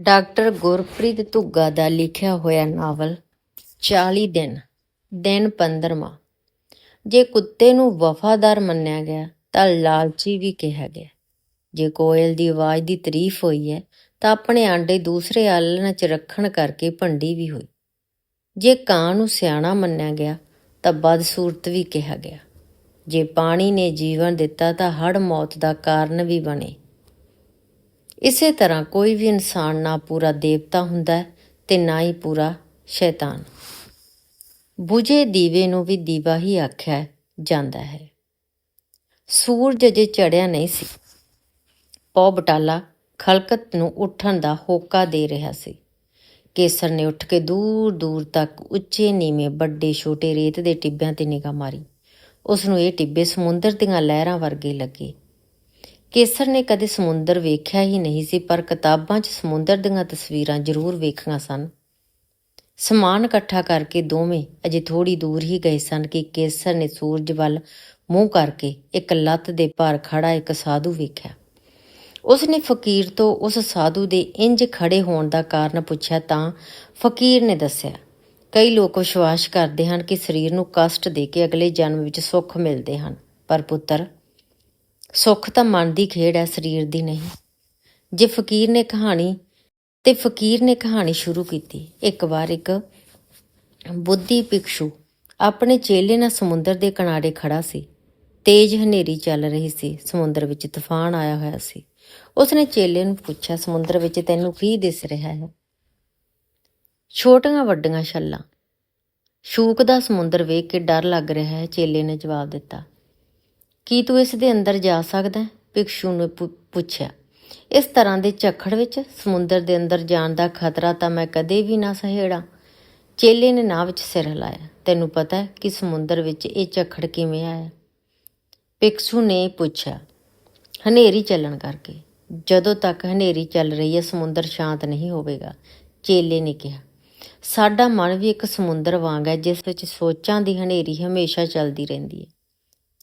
Doctor Gurpreet Dhugga ਦਾ ਲਿਖਿਆ ਹੋਇਆ novel 40 ਦਿਨ ਦਿਨ 15ਵਾਂ ਜੇ ਕੁੱਤੇ ਨੂੰ ਵਫਾਦਾਰ ਮੰਨਿਆ ਗਿਆ, ਤਾਂ ਲਾਲਚੀ ਵੀ ਕਿਹਾ ਗਿਆ। ਜੇ ਕੋਇਲ ਦੀ ਆਵਾਜ਼ ਦੀ ਤਾਰੀਫ ਹੋਈ ਹੈ, ਤਾਂ ਆਪਣੇ ਆਂਡੇ ਦੂਸਰੇ ਆਲ੍ਹਣਾ 'ਚ ਰੱਖਣ ਕਰਕੇ ਭੰਡੀ ਵੀ ਹੋਈ। ਜੇ ਕਾਂ ਨੂੰ ਸਿਆਣਾ ਮੰਨਿਆ ਗਿਆ, ਤਾਂ ਬਦਸੂਰਤ ਵੀ ਕਿਹਾ ਗਿਆ। ਜੇ ਪਾਣੀ ਨੇ ਜੀਵਨ ਦਿੱਤਾ, ਤਾਂ ਹੜ ਮੌਤ ਦਾ ਕਾਰਨ ਵੀ ਬਣੇ। ਇਸੇ ਤਰ੍ਹਾਂ ਕੋਈ ਵੀ ਇਨਸਾਨ ਨਾ ਪੂਰਾ ਦੇਵਤਾ ਹੁੰਦਾ ਹੈ ਤੇ ਨਾ ਹੀ ਪੂਰਾ ਸ਼ੈਤਾਨ। ਬੁਝੇ ਦੀਵੇ ਨੂੰ ਵੀ ਦੀਵਾ ਹੀ ਆਖਿਆ ਜਾਂਦਾ ਹੈ। ਸੂਰਜ ਅਜੇ ਚੜਿਆ ਨਹੀਂ ਸੀ। ਪੌ ਬਟਾਲਾ ਖਲਕਤ ਨੂੰ ਉੱਠਣ ਦਾ ਹੋਕਾ ਦੇ ਰਿਹਾ ਸੀ। ਕੇਸਰ ਨੇ ਉੱਠ ਕੇ ਦੂਰ ਦੂਰ ਤੱਕ ਉੱਚੇ, ਨੀਵੇਂ, ਵੱਡੇ, ਛੋਟੇ ਰੇਤ ਦੇ ਟਿੱਬਿਆਂ ਤੇ ਨਿਗਾਹ ਮਾਰੀ। ਉਸ ਨੂੰ ਇਹ ਟਿੱਬੇ ਸਮੁੰਦਰ ਦੀਆਂ ਲਹਿਰਾਂ ਵਰਗੇ ਲੱਗੇ। ਕੇਸਰ ਨੇ ਕਦੇ ਸਮੁੰਦਰ ਵੇਖਿਆ ਹੀ ਨਹੀਂ ਸੀ, ਪਰ ਕਿਤਾਬਾਂ 'ਚ ਸਮੁੰਦਰ ਦੀਆਂ ਤਸਵੀਰਾਂ ਜ਼ਰੂਰ ਵੇਖੀਆਂ ਸਨ। ਸਮਾਨ ਇਕੱਠਾ ਕਰਕੇ ਦੋਵੇਂ ਅਜੇ ਥੋੜੀ ਦੂਰ ਹੀ ਗਏ ਸਨ ਕਿ ਕੇਸਰ ਨੇ ਸੂਰਜ ਵੱਲ ਮੂੰਹ ਕਰਕੇ ਇੱਕ ਲੱਤ ਦੇ ਭਾਰ ਖੜਾ ਇੱਕ ਸਾਧੂ ਵੇਖਿਆ। ਉਸ ਨੇ ਫਕੀਰ ਤੋਂ ਉਸ ਸਾਧੂ ਦੇ ਇੰਜ ਖੜੇ ਹੋਣ ਦਾ ਕਾਰਨ ਪੁੱਛਿਆ ਤਾਂ ਫਕੀਰ ਨੇ ਦੱਸਿਆ, ਕਈ ਲੋਕ ਵਿਸ਼ਵਾਸ ਕਰਦੇ ਹਨ ਕਿ ਸਰੀਰ ਨੂੰ ਕਸ਼ਟ ਦੇ ਕੇ ਅਗਲੇ ਜਨਮ ਵਿੱਚ ਸੁੱਖ ਮਿਲਦੇ ਹਨ, ਪਰ ਪੁੱਤਰ ਸੁੱਖ ਤਾਂ ਮਨ ਦੀ ਖੇਡ ਹੈ, ਸਰੀਰ ਦੀ ਨਹੀਂ। ਜੇ ਫਕੀਰ ਨੇ ਕਹਾਣੀ, ਤੇ ਫਕੀਰ ਨੇ ਕਹਾਣੀ ਸ਼ੁਰੂ ਕੀਤੀ। ਇੱਕ ਵਾਰ ਇੱਕ ਬੁੱਧੀ ਭਿਕਸ਼ੂ ਆਪਣੇ ਚੇਲੇ ਨਾਲ ਸਮੁੰਦਰ ਦੇ ਕਿਨਾਰੇ ਖੜਾ ਸੀ। ਤੇਜ਼ ਹਨੇਰੀ ਚੱਲ ਰਹੀ ਸੀ। ਸਮੁੰਦਰ ਵਿੱਚ ਤੂਫਾਨ ਆਇਆ ਹੋਇਆ ਸੀ। ਉਸਨੇ ਚੇਲੇ ਨੂੰ ਪੁੱਛਿਆ, ਸਮੁੰਦਰ ਵਿੱਚ ਤੈਨੂੰ ਕੀ ਦਿਸ ਰਿਹਾ ਹੈ? ਛੋਟੀਆਂ ਵੱਡੀਆਂ ਛੱਲਾਂ। ਸ਼ੂਕ ਦਾ ਸਮੁੰਦਰ ਵੇਖ ਕੇ ਡਰ ਲੱਗ ਰਿਹਾ ਹੈ, ਚੇਲੇ ਨੇ ਜਵਾਬ ਦਿੱਤਾ। ਕੀ ਤੂੰ ਇਸ ਦੇ ਅੰਦਰ ਜਾ ਸਕਦਾ ਹੈ? ਭਿਕਸ਼ੂ ਨੇ ਪੁ- ਪੁੱਛਿਆ। ਇਸ ਤਰ੍ਹਾਂ ਦੇ ਝੱਖੜ ਵਿੱਚ ਸਮੁੰਦਰ ਦੇ ਅੰਦਰ ਜਾਣ ਦਾ ਖਤਰਾ ਤਾਂ ਮੈਂ ਕਦੇ ਵੀ ਨਾ ਸਹੇੜਾ। ਚੇਲੇ ਨੇ ਨਾ ਵਿੱਚ ਸਿਰ ਹਿਲਾਇਆ। ਤੈਨੂੰ ਪਤਾ ਹੈ ਕਿ ਸਮੁੰਦਰ ਵਿੱਚ ਇਹ ਝੱਖੜ ਕਿਵੇਂ ਆਇਆ? ਭਿਕਸ਼ੂ ਨੇ ਪੁੱਛਿਆ, ਹਨੇਰੀ ਚੱਲਣ ਕਰਕੇ। ਜਦੋਂ ਤੱਕ ਹਨੇਰੀ ਚੱਲ ਰਹੀ ਹੈ, ਸਮੁੰਦਰ ਸ਼ਾਂਤ ਨਹੀਂ ਹੋਵੇਗਾ, ਚੇਲੇ ਨੇ ਕਿਹਾ। ਸਾਡਾ ਮਨ ਵੀ ਇੱਕ ਸਮੁੰਦਰ ਵਾਂਗ ਹੈ, ਜਿਸ ਵਿੱਚ ਸੋਚਾਂ ਦੀ ਹਨੇਰੀ ਹਮੇਸ਼ਾ ਚੱਲਦੀ ਰਹਿੰਦੀ ਹੈ।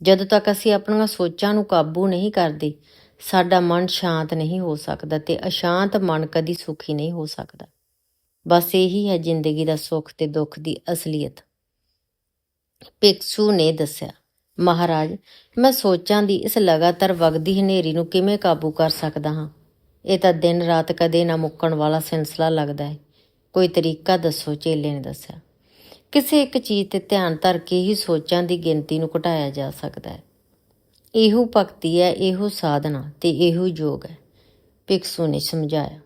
ਜਦੋਂ ਤੱਕ ਅਸੀਂ ਆਪਣੀਆਂ ਸੋਚਾਂ ਨੂੰ ਕਾਬੂ ਨਹੀਂ ਕਰਦੇ, ਸਾਡਾ ਮਨ ਸ਼ਾਂਤ ਨਹੀਂ ਹੋ ਸਕਦਾ ਤੇ ਅਸ਼ਾਂਤ ਮਨ ਕਦੀ ਸੁਖੀ ਨਹੀਂ ਹੋ ਸਕਦਾ। ਬਸ ਇਹੀ ਹੈ ਜ਼ਿੰਦਗੀ ਦਾ ਸੁੱਖ ਤੇ ਦੁੱਖ ਦੀ ਅਸਲੀਅਤ। ਭਿਕਸ਼ੂ ਨੇ ਦੱਸਿਆ, ਮਹਾਰਾਜ, ਮੈਂ ਸੋਚਾਂ ਦੀ ਇਸ ਲਗਾਤਾਰ ਵਗਦੀ ਹਨੇਰੀ ਨੂੰ ਕਿਵੇਂ ਕਾਬੂ ਕਰ ਸਕਦਾ ਹਾਂ? ਇਹ ਤਾਂ ਦਿਨ ਰਾਤ ਕਦੇ ਨਾ ਮੁੱਕਣ ਵਾਲਾ ਸਿਲਸਿਲਾ ਲੱਗਦਾ ਹੈ। ਕੋਈ ਤਰੀਕਾ ਦੱਸੋ, ਚੇਲੇ ਨੇ ਦੱਸਿਆ। ਕਿਸੇ ਇੱਕ ਚੀਜ਼ ਤੇ ਧਿਆਨ ਧਰ ਕੇ ਹੀ ਸੋਚਾਂ ਦੀ ਗਿਣਤੀ ਨੂੰ ਘਟਾਇਆ ਜਾ ਸਕਦਾ ਹੈ। ਇਹੋ ਭਗਤੀ ਹੈ, ਇਹੋ ਸਾਧਨਾ ਤੇ ਇਹੋ ਯੋਗ ਹੈ, ਭਿਕਸ਼ੂ ਨੇ ਸਮਝਾਇਆ।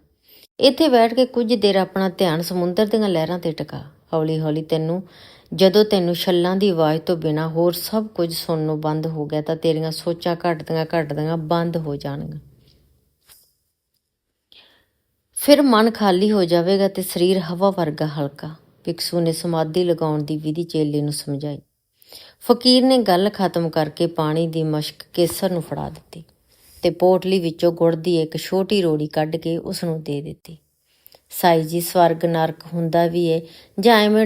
ਇੱਥੇ ਬੈਠ ਕੇ ਕੁਝ ਦੇਰ ਆਪਣਾ ਧਿਆਨ ਸਮੁੰਦਰ ਦੀਆਂ ਲਹਿਰਾਂ ਤੇ ਟਿਕਾ। ਹੌਲੀ ਹੌਲੀ ਤੈਨੂੰ, ਜਦੋਂ ਤੈਨੂੰ ਛੱਲਾਂ ਦੀ ਆਵਾਜ਼ ਤੋਂ ਬਿਨਾ ਹੋਰ ਸਭ ਕੁਝ ਸੁਣਨੋਂ ਬੰਦ ਹੋ ਗਿਆ ਤਾਂ ਤੇਰੀਆਂ ਸੋਚਾਂ ਘਟਦੀਆਂ ਘਟਦੀਆਂ ਬੰਦ ਹੋ ਜਾਣਗੀਆਂ। ਫਿਰ ਮਨ ਖਾਲੀ ਹੋ ਜਾਵੇਗਾ ਤੇ ਸਰੀਰ ਹਵਾ ਵਰਗਾ ਹਲਕਾ। ਭਿਕਸ਼ੂ ਨੇ ਸਮਾਧੀ ਲਗਾਉਣ ਦੀ ਵਿਧੀ ਚੇਲੇ ਨੂੰ ਸਮਝਾਈ। ਫਕੀਰ ਨੇ ਗੱਲ ਖਤਮ ਕਰਕੇ ਪਾਣੀ ਦੀ ਮਸ਼ਕ ਕੇਸਰ ਨੂੰ ਫੜਾ ਦਿੱਤੀ ਤੇ ਪੋਟਲੀ ਵਿੱਚੋਂ ਗੁੜ ਦੀ ਇੱਕ ਛੋਟੀ ਰੋੜੀ ਕੱਢ ਕੇ ਉਸ ਨੂੰ ਦੇ ਦਿੱਤੀ। ਸਾਈ ਜੀ, ਸਵਰਗ ਨਰਕ ਹੁੰਦਾ ਵੀ ਏ, ਜਾਂ ਐਵੇਂ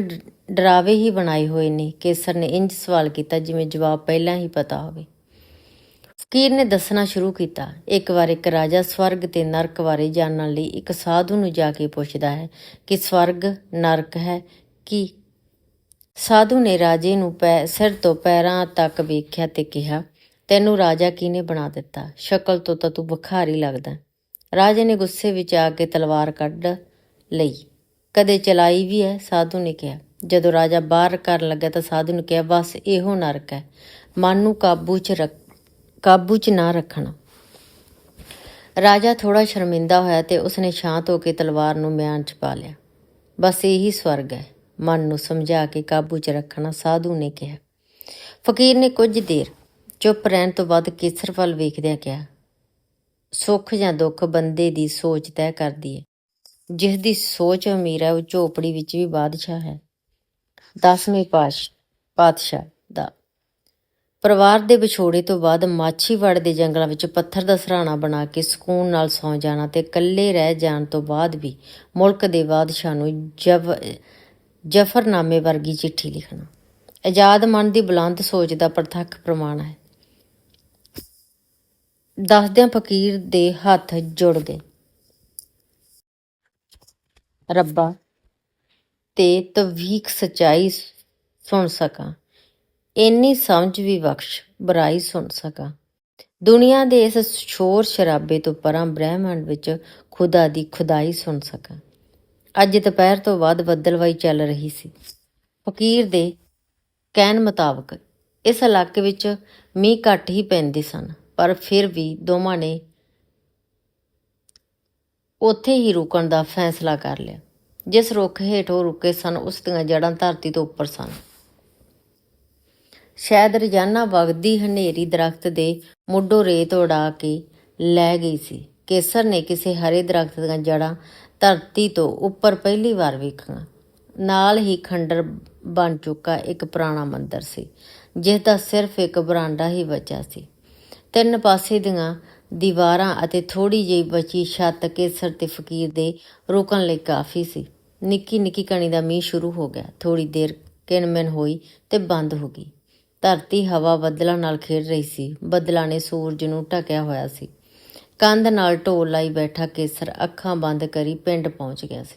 ਡਰਾਵੇ ਹੀ ਬਣਾਏ ਹੋਏ ਨੇ, ਕੇਸਰ ਨੇ ਇੰਜ ਸਵਾਲ ਕੀਤਾ ਜਿਵੇਂ ਜਵਾਬ ਪਹਿਲਾਂ ਹੀ ਪਤਾ ਹੋਵੇ। ਕੀਰ ਨੇ ਦੱਸਣਾ ਸ਼ੁਰੂ ਕੀਤਾ। ਇੱਕ ਵਾਰ ਇੱਕ ਰਾਜਾ ਸਵਰਗ ਤੇ ਨਰਕ ਬਾਰੇ ਜਾਣਨ ਲਈ ਇੱਕ ਸਾਧੂ ਨੂੰ ਜਾ ਕੇ ਪੁੱਛਦਾ ਹੈ ਕਿ ਸਵਰਗ, ਨਰਕ ਹੈ ਕੀ? ਸਾਧੂ ਨੇ ਰਾਜੇ ਨੂੰ ਪੈ, ਸਿਰ ਤੋਂ ਪੈਰਾਂ ਤੱਕ ਵੇਖਿਆ ਤੇ ਕਿਹਾ, ਤੈਨੂੰ ਰਾਜਾ ਕਿਹਨੇ ਬਣਾ ਦਿੱਤਾ? ਸ਼ਕਲ ਤੋਂ ਤਾਂ ਤੂੰ ਬੁਖਾਰੀ ਲੱਗਦਾ ਰਾਜੇ ਨੇ ਗੁੱਸੇ ਵਿੱਚ ਆ ਕੇ ਤਲਵਾਰ ਕੱਢ ਲਈ। ਕਦੇ ਚਲਾਈ ਵੀ ਹੈ ਸਾਧੂ ਨੇ ਕਿਹਾ। ਜਦੋਂ ਰਾਜਾ ਬਾਹਰ ਕਰਨ ਲੱਗਾ ਤਾਂ ਸਾਧੂ ਨੇ ਕਿਹਾ, ਬਸ, ਇਹੋ ਨਰਕ ਹੈ। ਮਨ ਨੂੰ ਕਾਬੂ 'ਚ ਰੱਖ ਕਾਬੂ 'ਚ ਨਾ ਰੱਖਣਾ। ਰਾਜਾ ਥੋੜਾ ਸ਼ਰਮਿੰਦਾ ਹੋਇਆ ਤੇ ਉਸਨੇ ਸ਼ਾਂਤ ਹੋ ਕੇ ਤਲਵਾਰ ਨੂੰ ਮਿਆਨ 'ਚ ਪਾ ਲਿਆ। ਬਸ ਇਹੀ ਸਵਰਗ ਹੈ। ਮਨ ਨੂੰ ਸਮਝਾ ਕੇ ਕਾਬੂ 'ਚ ਰੱਖਣਾ ਸਾਧੂ ਨੇ ਕਿਹਾ। ਫਕੀਰ ਨੇ ਕੁਝ ਦੇਰ ਚੁੱਪ ਰਹਿਣ ਤੋਂ ਬਾਅਦ ਕੇਸਰ ਵੱਲ ਵੇਖਦਿਆਂ ਕਿਹਾ, ਸੁੱਖ ਜਾਂ ਦੁੱਖ ਬੰਦੇ ਦੀ ਸੋਚ ਤੈਅ ਕਰਦੀ ਹੈ ਜਿਸ ਦੀ ਸੋਚ ਅਮੀਰ ਹੈ, ਉਹ ਝੋਪੜੀ ਵਿੱਚ ਵੀ ਬਾਦਸ਼ਾਹ ਹੈ। 10ਵੇਂ ਪਾਸ਼ ਪਾਤਸ਼ਾਹ ਪਰਿਵਾਰ ਦੇ ਵਿਛੋੜੇ ਤੋਂ ਬਾਅਦ ਮਾਛੀਵਾੜ ਦੇ ਜੰਗਲਾਂ ਵਿੱਚ ਪੱਥਰ ਦਾ ਸਰਾਣਾ ਬਣਾ ਕੇ ਸਕੂਨ ਨਾਲ ਸੌਂ ਜਾਣਾ ਤੇ ਇਕੱਲੇ ਰਹਿ ਜਾਣ ਤੋਂ ਬਾਅਦ ਵੀ ਮੁਲਕ ਦੇ ਬਾਦਸ਼ਾਹ ਨੂੰ ਜਬ ਜਫਰਨਾਮੇ ਵਰਗੀ ਚਿੱਠੀ ਲਿਖਣਾ। ਆਜ਼ਾਦ ਮਨ ਦੀ ਬੁਲੰਦ ਸੋਚ ਦਾ ਪ੍ਰਤੱਖ ਪ੍ਰਮਾਣ ਹੈ। ਦੱਸਦਿਆਂ ਫਕੀਰ ਦੇ ਹੱਥ ਜੁੜ ਗਏ ਰੱਬਾ, ਤੇ ਤਵੀਕ ਸਚਾਈ ਸੁਣ ਸਕਾਂ। ਇੰਨੀ ਸਮਝ ਵੀ ਬਖਸ਼, ਬੁਰਾਈ ਸੁਣ ਸਕਾਂ। ਦੁਨੀਆ ਦੇ ਇਸ ਸ਼ੋਰ ਸ਼ਰਾਬੇ ਤੋਂ ਪਰਾਂ ਬ੍ਰਹਿਮੰਡ ਵਿੱਚ ਖੁਦਾ ਦੀ ਖੁਦਾਈ ਸੁਣ ਸਕਾਂ। ਅੱਜ ਦੁਪਹਿਰ ਤੋਂ ਬਾਅਦ ਬੱਦਲਵਾਈ ਚੱਲ ਰਹੀ ਸੀ। ਫਕੀਰ ਦੇ ਕਹਿਣ ਮੁਤਾਬਕ ਇਸ ਇਲਾਕੇ ਵਿੱਚ ਮੀਂਹ ਘੱਟ ਹੀ ਪੈਂਦੇ ਸਨ, ਪਰ ਫਿਰ ਵੀ ਦੋਵਾਂ ਨੇ ਉੱਥੇ ਹੀ ਰੁਕਣ ਦਾ ਫੈਸਲਾ ਕਰ ਲਿਆ, ਜਿਸ ਰੁੱਖ ਹੇਠ ਉਹ ਰੁਕੇ ਸਨ, ਉਸ ਦੀਆਂ ਜੜ੍ਹਾਂ ਧਰਤੀ ਤੋਂ ਉੱਪਰ ਸਨ। ਸ਼ਾਇਦ ਰੋਜ਼ਾਨਾ ਵਗਦੀ ਹਨੇਰੀ ਦਰਖਤ ਦੇ ਮੁੱਢੋਂ ਰੇਤ ਉਡਾ ਕੇ ਲੈ ਗਈ ਸੀ। ਕੇਸਰ ਨੇ ਕਿਸੇ ਹਰੇ ਦਰਖਤ ਦੀਆਂ ਜੜ੍ਹਾਂ ਧਰਤੀ ਤੋਂ ਉੱਪਰ ਪਹਿਲੀ ਵਾਰ ਵੇਖੀਆਂ। ਨਾਲ ਹੀ ਖੰਡਰ ਬਣ ਚੁੱਕਾ ਇੱਕ ਪੁਰਾਣਾ ਮੰਦਰ ਸੀ, ਜਿਸ ਦਾ ਸਿਰਫ ਇੱਕ ਬਰਾਂਡਾ ਹੀ ਬਚਿਆ ਸੀ। ਤਿੰਨ ਪਾਸੇ ਦੀਆਂ ਦੀਵਾਰਾਂ ਅਤੇ ਥੋੜੀ ਜਿਹੀ ਬਚੀ ਛੱਤ ਕੇਸਰ ਤੇ ਫਕੀਰ ਦੇ ਰੁਕਣ ਲਈ ਕਾਫੀ ਸੀ। ਨਿੱਕੀ ਨਿੱਕੀ ਕਣੀ ਦਾ ਮੀਂਹ ਸ਼ੁਰੂ ਹੋ ਗਿਆ। ਥੋੜੀ ਦੇਰ ਕਿਣਮਿਣ ਹੋਈ ਤੇ ਬੰਦ ਹੋ ਗਈ। ਧਰਤੀ ਹਵਾ ਬੱਦਲਾਂ ਨਾਲ ਖੇਡ ਰਹੀ ਸੀ। ਬੱਦਲਾਂ ਨੇ ਸੂਰਜ ਨੂੰ ਢਕਿਆ ਹੋਇਆ ਸੀ। ਕੰਧ ਨਾਲ ਢੋਲ ਲਾਈ ਬੈਠਾ ਕੇਸਰ ਅੱਖਾਂ ਬੰਦ ਕਰੀ ਪਿੰਡ ਪਹੁੰਚ ਗਿਆ ਸੀ।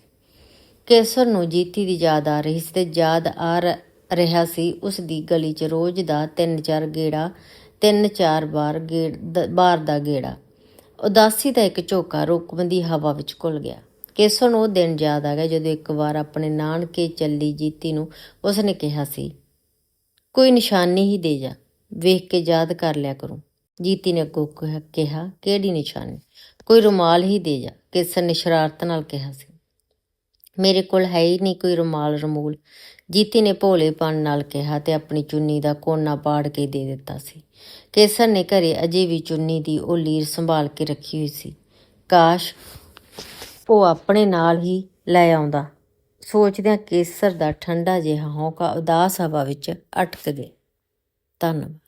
ਕੇਸਰ ਨੂੰ ਜੀਤੀ ਦੀ ਯਾਦ ਆ ਰਹੀ ਸੀ ਤੇ ਯਾਦ ਆ ਰ- ਰਿਹਾ ਸੀ ਉਸ ਦੀ ਗਲੀ 'ਚ ਰੋਜ਼ ਦਾ ਤਿੰਨ ਚਾਰ ਗੇੜਾ, ਤਿੰਨ ਚਾਰ ਵਾਰ ਗੇੜ ਬਾਰ ਦਾ ਗੇੜਾ। ਉਦਾਸੀ ਦਾ ਇੱਕ ਝੋਕਾ ਰੁਕਵੰਦੀ ਹਵਾ ਵਿੱਚ ਘੁਲ ਗਿਆ। ਕੇਸਰ ਨੂੰ ਉਹ ਦਿਨ ਯਾਦ ਆ ਗਿਆ ਜਦੋਂ ਇੱਕ ਵਾਰ ਆਪਣੇ ਨਾਨਕੇ ਚੱਲੀ ਜੀਤੀ ਨੂੰ ਉਸਨੇ ਕਿਹਾ ਸੀ ਕੋਈ ਨਿਸ਼ਾਨੀ ਹੀ ਦੇ ਜਾ। ਵੇਖ ਕੇ ਯਾਦ ਕਰ ਲਿਆ ਕਰੋ। ਜੀਤੀ ਨੇ ਅੱਗੋਂ ਕਿਹਾ- ਕਿਹਾ, ਕਿਹੜੀ ਨਿਸ਼ਾਨੀ? ਕੋਈ ਰੁਮਾਲ ਹੀ ਦੇ ਜਾ, ਕੇਸਰ ਨੇ ਸ਼ਰਾਰਤ ਨਾਲ ਕਿਹਾ ਸੀ। ਮੇਰੇ ਕੋਲ ਹੈ ਹੀ ਨਹੀਂ ਕੋਈ ਰੁਮਾਲ, ਰਮੂਲ। ਜੀਤੀ ਨੇ ਭੋਲੇਪਨ ਨਾਲ ਕਿਹਾ ਤੇ ਆਪਣੀ ਚੁੰਨੀ ਦਾ ਕੋਨਾ ਪਾੜ ਕੇ ਦੇ ਦਿੱਤਾ ਸੀ। ਕੇਸਰ ਨੇ ਘਰੇ ਅਜੇ ਵੀ ਚੁੰਨੀ ਦੀ ਉਹ ਲੀਰ ਸੰਭਾਲ ਕੇ ਰੱਖੀ ਹੋਈ ਸੀ। ਕਾਸ਼ ਉਹ ਆਪਣੇ ਨਾਲ ਹੀ ਲੈ ਆਉਂਦਾ। ਸੋਚਦਿਆਂ ਕੇਸਰ ਦਾ ਠੰਡਾ ਜਿਹਾ ਹੌਂਕਾ ਉਦਾਸ ਹਵਾ ਵਿੱਚ ਅਟਕ ਗਿਆ ਧੰਨਵਾਦ।